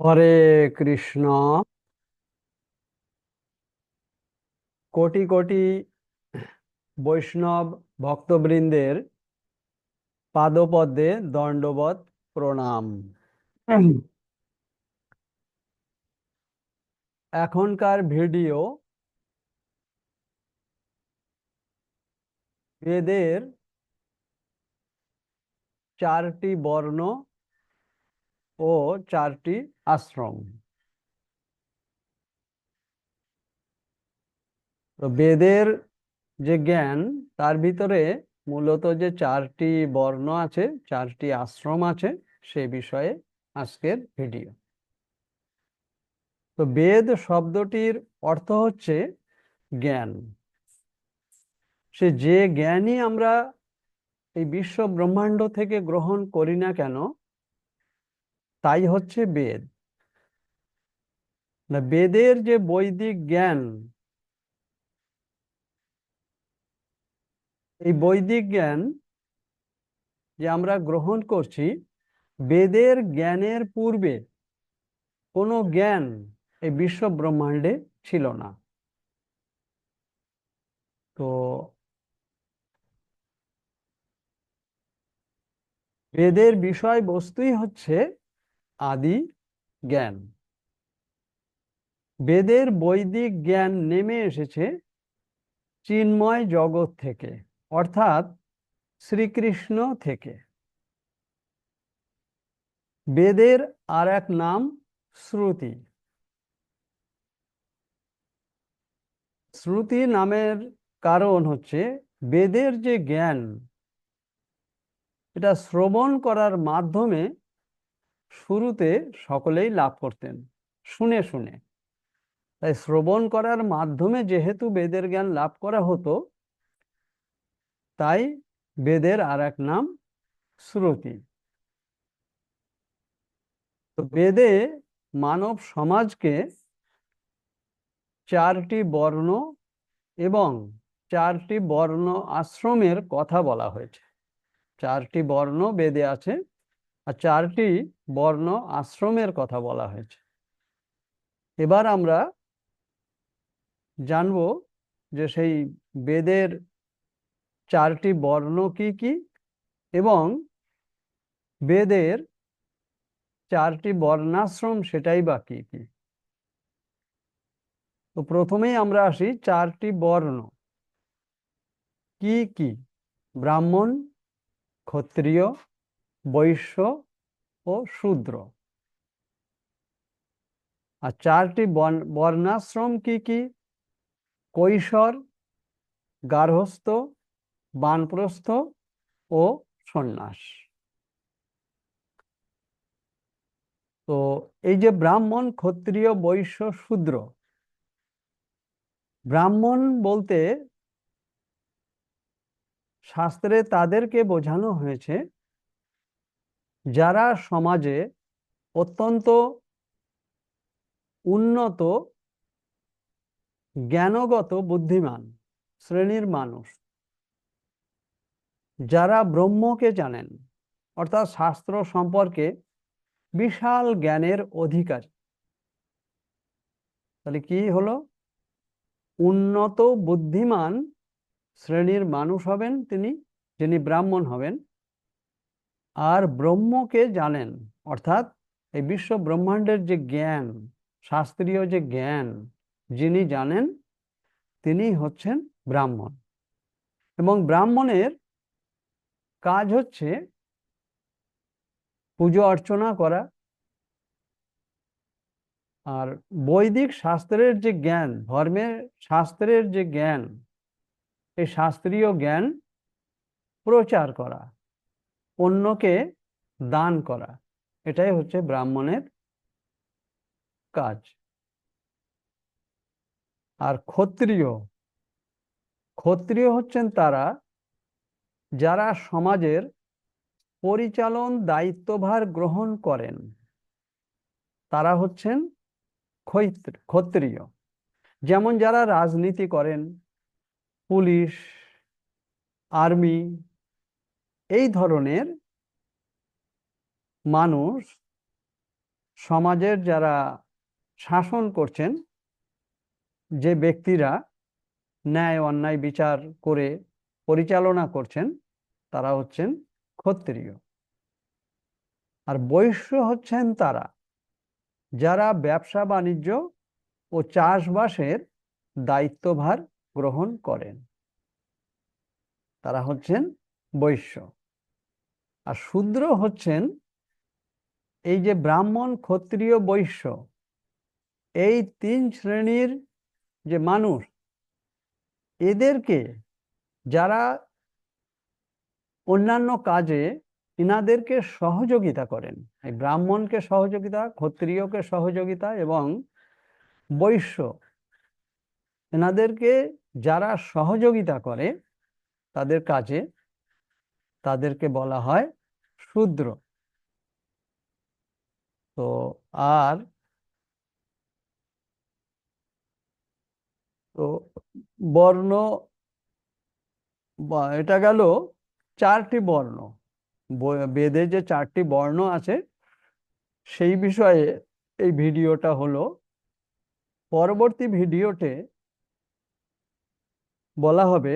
হরে কৃষ্ণ। কোটি কোটি বৈষ্ণব ভক্তবৃন্দের পাদপদ্মে দণ্ডবত প্রণাম। এখনকার ভিডিও বেদের চারটি বর্ণ ও চারটি আশ্রম। তো বেদের যে জ্ঞান, তার ভিতরে মূলত যে চারটি বর্ণ আছে, চারটি আশ্রম আছে, সে বিষয়ে আজকের ভিডিও। তো বেদ শব্দটির অর্থ হচ্ছে জ্ঞান। সে যে জ্ঞানই আমরা এই বিশ্ব ব্রহ্মাণ্ড থেকে গ্রহণ করি না কেন তাই হচ্ছে বেদ। না, বেদের যে বৈদিক জ্ঞান, এই বৈদিক জ্ঞান যে আমরা গ্রহণ করছি, বেদের জ্ঞানের পূর্বে কোনো জ্ঞান এই বিশ্ব ব্রহ্মাণ্ডে ছিল না। তো বেদের বিষয়বস্তুই হচ্ছে আদি জ্ঞান। বেদের বৈদিক জ্ঞান নেমে এসেছে চিন্ময় জগৎ থেকে, অর্থাৎ শ্রীকৃষ্ণ থেকে। বেদের আর এক নাম শ্রুতি। শ্রুতি নামের কারণ হচ্ছে বেদের যে জ্ঞান, এটা শ্রবণ করার মাধ্যমে শুরুতে সকলেই লাভ করতেন। শুনে শুনে। তাই শ্রবণ করার মাধ্যমে যেহেতু বেদের জ্ঞান লাভ করা হতো, তাই বেদের আর এক নাম শ্রুতি। তো বেদে মানব সমাজকে চারটি বর্ণ এবং চারটি বর্ণ আশ্রমের কথা বলা হয়েছে। চারটি বর্ণ বেদে আছে। আর চারটি বর্ণ আশ্রমের কথা বলা হয়েছে। এবার আমরা জানব যে সেই বেদের চারটি বর্ণ কি কি এবং বেদের চারটি বর্ণাশ্রম সেটাই বা কি কি। তো প্রথমেই আমরা আসি চারটি বর্ণ। কি কি? ব্রাহ্মণ, ক্ষত্রিয় বৈশ্য ও শূদ্র। আর চারটি বর্ণাশ্রম কি কি? কৈশোর, গার্হস্থ, বানপ্রস্থ ও সন্ন্যাস। তো এই যে ব্রাহ্মণ, ক্ষত্রিয়, বৈশ্য, শূদ্র, ব্রাহ্মণ বলতে শাস্ত্রে তাদেরকে বোঝানো হয়েছে যারা সমাজে অত্যন্ত উন্নত, জ্ঞানগত, বুদ্ধিমান, শ্রেণির মানুষ, যারা ব্রহ্মকে জানেন, অর্থাৎ শাস্ত্র সম্পর্কে বিশাল জ্ঞানের অধিকার, তাহলে কি হলো? উন্নত, বুদ্ধিমান শ্রেণির মানুষ হবেন তিনি, যিনি ব্রাহ্মণ হবেন। আর ব্রহ্মকে জানেন। অর্থাৎ এই বিশ্ব ব্রহ্মাণ্ডের যে জ্ঞান, শাস্ত্রীয় যে জ্ঞান, যিনি জানেন, তিনি হচ্ছেন ব্রাহ্মণ। এবং ব্রাহ্মণের কাজ হচ্ছে পুজো অর্চনা করা আর বৈদিক শাস্ত্রের যে জ্ঞান, ধর্মের শাস্ত্রের যে জ্ঞান, এই শাস্ত্রীয় জ্ঞান প্রচার করা। অন্যকে দান করা। এটাই হচ্ছে ব্রাহ্মণের কাজ। আর ক্ষত্রিয় ক্ষত্রিয় হচ্ছেন তারা যারা সমাজের পরিচালন দায়িত্বভার গ্রহণ করেন। তারা হচ্ছেন ক্ষত্রিয়। যেমন যারা রাজনীতি করেন, পুলিশ, আর্মি এই ধরনের মানুষ সমাজের যারা শাসন করছেন, যে ব্যক্তিরা ন্যায়, অন্যায় বিচার করে পরিচালনা করছেন, তারা হচ্ছেন ক্ষত্রিয়। আর বৈশ্য হচ্ছেন তারা, যারা ব্যবসা, বাণিজ্য ও চাষবাসের দায়িত্বভার গ্রহণ করেন। তারা হচ্ছেন বৈশ্য। আর শূদ্র হচ্ছেন এই যে ব্রাহ্মণ ক্ষত্রিয় বৈশ্য, এই তিন শ্রেণির যে মানুষ, এদেরকে যারা অন্যান্য কাজে ইনাদেরকে সহযোগিতা করেন, এই ব্রাহ্মণকে সহযোগিতা, ক্ষত্রিয়কে সহযোগিতা এবং বৈশ্য, এনাদেরকে যারা সহযোগিতা করে তাদের কাজে, তাদেরকে বলা হয় শূদ্র। তো আর তো বর্ণ এটা গেল চারটি বর্ণ। বেদে যে চারটি বর্ণ আছে, সেই বিষয়ে এই ভিডিওটা হলো। পরবর্তী ভিডিওতে বলা হবে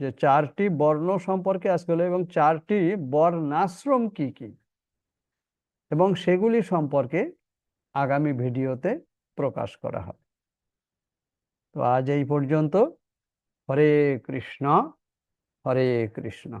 যে চারটি বর্ণ সম্পর্কে আজকে হলো এবং চারটি বর্ণাশ্রম কি কি? এবং সেগুলি সম্পর্কে আগামী ভিডিওতে প্রকাশ করা হবে। তো আজ এই পর্যন্ত। হরে কৃষ্ণ হরে কৃষ্ণ।